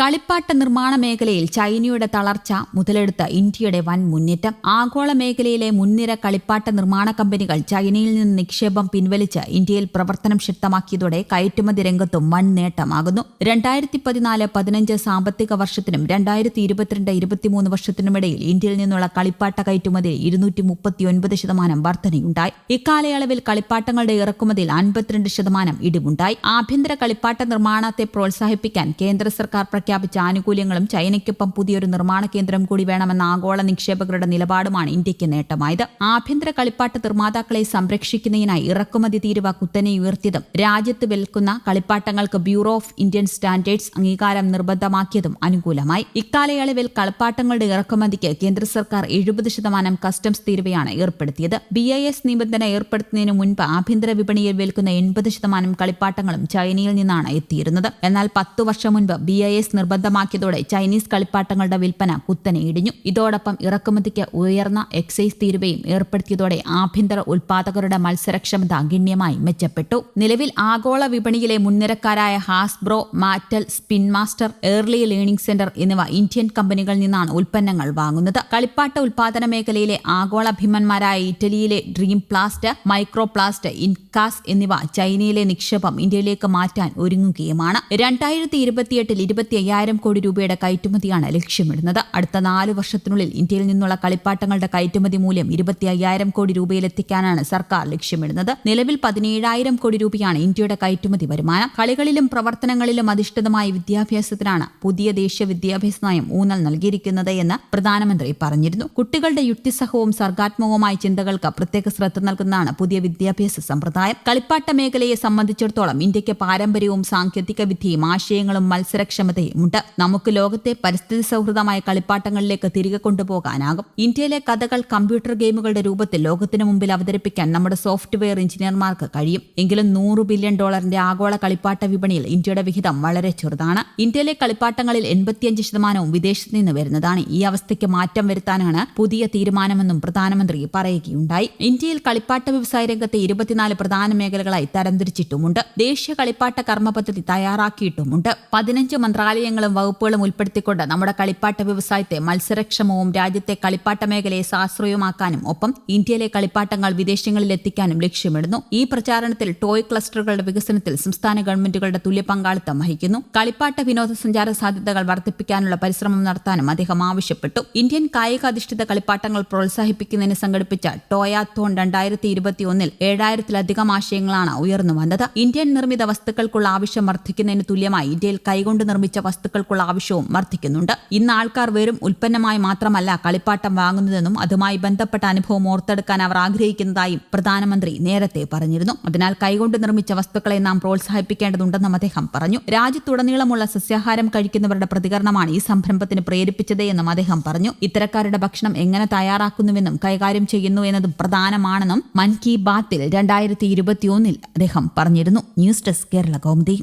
കളിപ്പാട്ട നിർമ്മാണ മേഖലയിൽ ചൈനയുടെ തളർച്ച മുതലെടുത്ത ഇന്ത്യയുടെ വൻ മുന്നേറ്റം. ആഗോള മേഖലയിലെ മുൻനിര കളിപ്പാട്ട നിർമ്മാണ കമ്പനികൾ ചൈനയിൽ നിന്ന് നിക്ഷേപം പിൻവലിച്ച് ഇന്ത്യയിൽ പ്രവർത്തനം ശക്തമാക്കിയതോടെ കയറ്റുമതി രംഗത്തും വൻ നേട്ടമാകുന്നു. രണ്ടായിരത്തി പതിനാല് പതിനഞ്ച് സാമ്പത്തിക വർഷത്തിനും രണ്ടായിരത്തി ഇരുപത്തിരണ്ട് ഇരുപത്തിമൂന്ന് വർഷത്തിനുമിടയിൽ ഇന്ത്യയിൽ നിന്നുള്ള കളിപ്പാട്ട കയറ്റുമതി ഇരുന്നൂറ്റി മുപ്പത്തിയൊൻപത് ശതമാനം വർധനയുണ്ടായി. ഇക്കാലയളവിൽ കളിപ്പാട്ടങ്ങളുടെ ഇറക്കുമതിയിൽ അൻപത്തിരണ്ട് ശതമാനം ഇടിവുണ്ടായി. ആഭ്യന്തര കളിപ്പാട്ട നിർമ്മാണത്തെ പ്രോത്സാഹിപ്പിക്കാൻ കേന്ദ്ര സർക്കാർ പ്രഖ്യാപിച്ച ആനുകൂല്യങ്ങളും ചൈനയ്ക്കൊപ്പം പുതിയൊരു നിർമ്മാണ കേന്ദ്രം കൂടി വേണമെന്ന ആഗോള നിക്ഷേപകരുടെ നിലപാടുമാണ് ഇന്ത്യയ്ക്ക് നേട്ടമായത്. ആഭ്യന്തര കളിപ്പാട്ട നിർമ്മാതാക്കളെ സംരക്ഷിക്കുന്നതിനായി ഇറക്കുമതി തീരുവ കുത്തനെ ഉയർത്തിയതും രാജ്യത്ത് വിൽക്കുന്ന കളിപ്പാട്ടങ്ങൾക്ക് ബ്യൂറോ ഓഫ് ഇന്ത്യൻ സ്റ്റാൻഡേർഡ്സ് അംഗീകാരം നിർബന്ധമാക്കിയതും അനുകൂലമായി. ഇക്കാലയളവിൽ കളിപ്പാട്ടങ്ങളുടെ ഇറക്കുമതിക്ക് കേന്ദ്ര സർക്കാർ എഴുപത് ശതമാനം കസ്റ്റംസ് തീരുവയാണ് ഏർപ്പെടുത്തിയത്. ബി ഐ എസ് നിബന്ധന ഏർപ്പെടുത്തുന്നതിന് മുൻപ് ആഭ്യന്തര വിപണിയിൽ വിൽക്കുന്ന എൺപത് ശതമാനം കളിപ്പാട്ടങ്ങളും ചൈനയിൽ നിന്നാണ് എത്തിയിരുന്നത്. എന്നാൽ പത്തു വർഷം മുൻപ് ബി ഐ എസ് നിർബന്ധമാക്കിയതോടെ ചൈനീസ് കളിപ്പാട്ടങ്ങളുടെ വിൽപ്പന കുത്തനെ ഇടിഞ്ഞു. ഇതോടൊപ്പം ഇറക്കുമതിക്ക് ഉയർന്ന എക്സൈസ് തീരുവയും ഏർപ്പെടുത്തിയതോടെ ആഭ്യന്തര ഉൽപാദകരുടെ മത്സരക്ഷമത ഗണ്യമായി മെച്ചപ്പെട്ടു. നിലവിൽ ആഗോള വിപണിയിലെ മുൻനിരക്കാരായ Hasbro Mattel Spin Master Early Learning Centre എന്നിവ ഇന്ത്യൻ കമ്പനികളിൽ നിന്നാണ് ഉൽപ്പന്നങ്ങൾ വാങ്ങുന്നത്. കളിപ്പാട്ട ഉൽപാദന മേഖലയിലെ ആഗോള ഭീമന്മാരായ ഇറ്റലിയിലെ Dream Plast Micro Plast Incas എന്നിവ ചൈനയിലെ നിക്ഷേപം ഇന്ത്യയിലേക്ക് മാറ്റാൻ ഒരുങ്ങുകയുമാണ്. രണ്ടായിരത്തി ഇരുപത്തിയെട്ടിൽ ഇരുപത്തി അയ്യായിരം കോടി രൂപയുടെ കയറ്റുമതിയാണ് ലക്ഷ്യമിടുന്നത്. അടുത്ത നാല് വർഷത്തിനുള്ളിൽ ഇന്ത്യയിൽ നിന്നുള്ള കളിപ്പാട്ടങ്ങളുടെ കയറ്റുമതി മൂല്യം ഇരുപത്തി അയ്യായിരം കോടി രൂപയിലെത്തിക്കാനാണ് സർക്കാർ ലക്ഷ്യമിടുന്നത്. നിലവിൽ പതിനേഴായിരം കോടി രൂപയാണ് ഇന്ത്യയുടെ കയറ്റുമതി വരുമാനം. കളികളിലും പ്രവർത്തനങ്ങളിലും അധിഷ്ഠിതമായ വിദ്യാഭ്യാസത്തിനാണ് പുതിയ ദേശീയ വിദ്യാഭ്യാസ നയം ഊന്നൽ നൽകിയിരിക്കുന്നത് എന്ന് പ്രധാനമന്ത്രി പറഞ്ഞിരുന്നു. കുട്ടികളുടെ യുക്തിസഹവും സർഗാത്മകവുമായ ചിന്തകൾക്ക് പ്രത്യേക ശ്രദ്ധ നൽകുന്നതാണ് പുതിയ വിദ്യാഭ്യാസ സമ്പ്രദായം. കളിപ്പാട്ട മേഖലയെ സംബന്ധിച്ചിടത്തോളം ഇന്ത്യയ്ക്ക് പാരമ്പര്യവും സാങ്കേതിക വിദ്യയും ആശയങ്ങളും മത്സരക്ഷമതയും ഉണ്ട്. നമുക്ക് ലോകത്തെ പരിസ്ഥിതി സൗഹൃദമായ കളിപ്പാട്ടങ്ങളിലേക്ക് തിരികെ കൊണ്ടുപോകാനാകും. ഇന്ത്യയിലെ കഥകൾ കമ്പ്യൂട്ടർ ഗെയിമുകളുടെ രൂപത്തിൽ ലോകത്തിന് മുമ്പിൽ അവതരിപ്പിക്കാൻ നമ്മുടെ സോഫ്റ്റ്വെയർ എഞ്ചിനീയർമാർക്ക് കഴിയും. എങ്കിലും നൂറ് ബില്യൺ ഡോളറിന്റെ ആഗോള കളിപ്പാട്ട വിപണിയിൽ ഇന്ത്യയുടെ വിഹിതം വളരെ ചെറുതാണ്. ഇന്ത്യയിലെ കളിപ്പാട്ടങ്ങളിൽ എൺപത്തിയഞ്ച് ശതമാനവും വിദേശത്ത് നിന്ന് വരുന്നതാണ്. ഈ അവസ്ഥയ്ക്ക് മാറ്റം വരുത്താനാണ് പുതിയ തീരുമാനമെന്നും പ്രധാനമന്ത്രി പറയുകയുണ്ടായി. ഇന്ത്യയിൽ കളിപ്പാട്ട വ്യവസായ രംഗത്തെ ഇരുപത്തിനാല് പ്രധാന മേഖലകളായി തരംതിരിച്ചിട്ടുമുണ്ട് ദേശീയ കളിപ്പാട്ട കർമ്മ പദ്ധതി തയ്യാറാക്കിയിട്ടുമുണ്ട്. പതിനഞ്ച് മന്ത്രാലയങ്ങളും വകുപ്പുകളും ഉൾപ്പെടുത്തിക്കൊണ്ട് നമ്മുടെ കളിപ്പാട്ട വ്യവസായത്തെ മത്സരക്ഷമവും രാജ്യത്തെ കളിപ്പാട്ട മേഖലയെ സാശ്രയമാക്കാനും ഒപ്പം ഇന്ത്യയിലെ കളിപ്പാട്ടങ്ങൾ വിദേശങ്ങളിൽ എത്തിക്കാനും ലക്ഷ്യമിടുന്നു. ഈ പ്രചാരണത്തിൽ ടോയ് ക്ലസ്റ്ററുകളുടെ വികസനത്തിൽ സംസ്ഥാന ഗവൺമെന്റുകളുടെ തുല്യ പങ്കാളിത്തം വഹിക്കുന്നു. കളിപ്പാട്ട വിനോദസഞ്ചാര സാധ്യതകൾ വർദ്ധിപ്പിക്കാനുള്ള പരിശ്രമം നടത്താനും അദ്ദേഹം ആവശ്യപ്പെട്ടു. ഇന്ത്യൻ കായികാധിഷ്ഠിത കളിപ്പാട്ടങ്ങൾ പ്രോത്സാഹിപ്പിക്കുന്നതിന് സംഘടിപ്പിച്ച ടോയാത്തോൺ രണ്ടായിരത്തി ഇരുപത്തിയൊന്നിൽ ഏഴായിരത്തിലധികം ആശയങ്ങളാണ് ഉയർന്നു വന്നത് ഇന്ത്യൻ നിർമ്മിത വസ്തുക്കൾക്കുള്ള ആവശ്യം വർദ്ധിക്കുന്നതിന് തുല്യമായി ഇന്ത്യയിൽ കൈകൊണ്ട് നിർമ്മിച്ച വസ്തുക്കൾക്കുള്ള ആവശ്യവും വർദ്ധിക്കുന്നുണ്ട്. ഇന്ന് ആൾക്കാർ വെറും ഉൽപ്പന്നമായി മാത്രമല്ല കളിപ്പാട്ടം വാങ്ങുന്നതെന്നും അതുമായി ബന്ധപ്പെട്ട അനുഭവം ഓർത്തെടുക്കാൻ അവർ ആഗ്രഹിക്കുന്നതായും പ്രധാനമന്ത്രി നേരത്തെ പറഞ്ഞിരുന്നു. അതിനാൽ കൈകൊണ്ട് നിർമ്മിച്ച വസ്തുക്കളെ നാം പ്രോത്സാഹിപ്പിക്കേണ്ടതുണ്ടെന്നും അദ്ദേഹം പറഞ്ഞു. രാജ്യത്തുടനീളമുള്ള സസ്യാഹാരം കഴിക്കുന്നവരുടെ പ്രതികരണമാണ് ഈ സംരംഭത്തിന് പ്രേരിപ്പിച്ചത് എന്നും അദ്ദേഹം പറഞ്ഞു. ഇത്തരക്കാരുടെ ഭക്ഷണം എങ്ങനെ തയ്യാറാക്കുന്നുവെന്നും കൈകാര്യം ചെയ്യുന്നു എന്നതും പ്രധാനമാണെന്നും മൻ കി ബാത്തിൽ രണ്ടായിരത്തി ഇരുപത്തിയൊന്നിൽ അദ്ദേഹം പറഞ്ഞിരുന്നു. News desk Kerala Kaumudi.